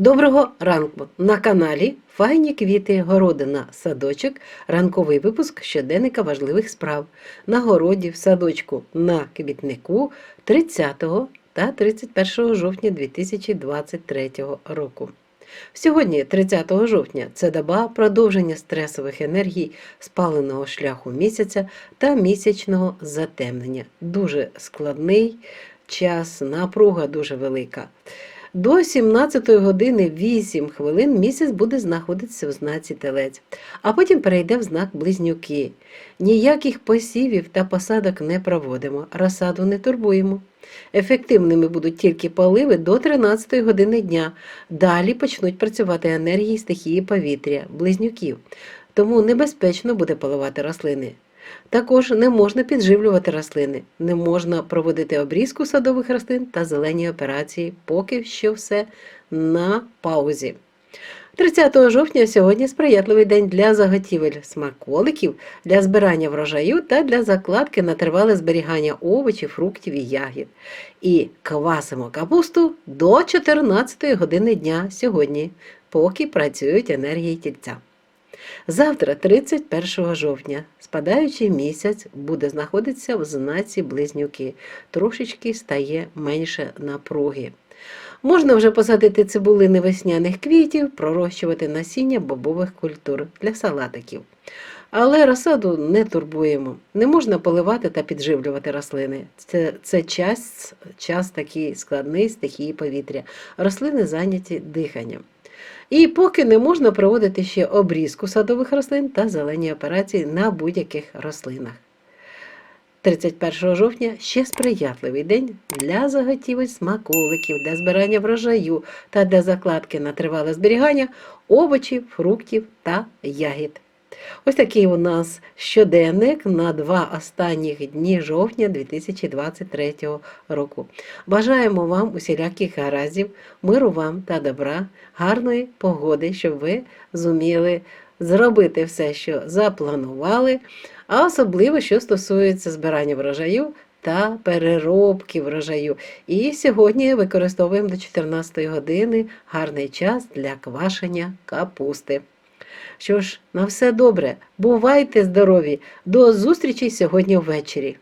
Доброго ранку! На каналі Файні квіти, городина, садочок, ранковий випуск щоденника важливих справ на городі, в садочку, на квітнику 30 та 31 жовтня 2023 року. Сьогодні, 30 жовтня, це доба продовження стресових енергій спаленого шляху місяця та місячного затемнення. Дуже складний час, напруга дуже велика. До 17 години 8 хвилин місяць буде знаходитися в знаці Телець, а потім перейде в знак Близнюки. Ніяких посівів та посадок не проводимо, розсаду не турбуємо. Ефективними будуть тільки поливи до 13 години дня. Далі почнуть працювати енергії стихії повітря, близнюків. Тому небезпечно буде поливати рослини. Також не можна підживлювати рослини, не можна проводити обрізку садових рослин та зелені операції, поки що все на паузі. 30 жовтня сьогодні сприятливий день для заготівель смаколиків, для збирання врожаю та для закладки на тривале зберігання овочів, фруктів і ягід. І квасимо капусту до 14 години дня сьогодні, поки працюють енергії тільця. Завтра, 31 жовтня, спадаючий місяць буде знаходитися в знаці близнюки. Трошечки стає менше напруги. Можна вже посадити цибулини весняних квітів, пророщувати насіння бобових культур для салатиків. Але розсаду не турбуємо. Не можна поливати та підживлювати рослини. Це, це час, час такий складний стихії повітря. Рослини зайняті диханням. І поки не можна проводити ще обрізку садових рослин та зелені операції на будь-яких рослинах. 31 жовтня ще сприятливий день для заготівель смаколиків, для збирання врожаю та для закладки на тривале зберігання овочів, фруктів та ягід. Ось такий у нас щоденник на два останніх дні жовтня 2023 року. Бажаємо вам усіляких гараздів, миру вам та добра, гарної погоди, щоб ви зуміли зробити все, що запланували, а особливо, що стосується збирання врожаю та переробки врожаю. І сьогодні використовуємо до 14 години гарний час для квашення капусти. Що ж, на все добре, бувайте здорові! До зустрічі сьогодні ввечері.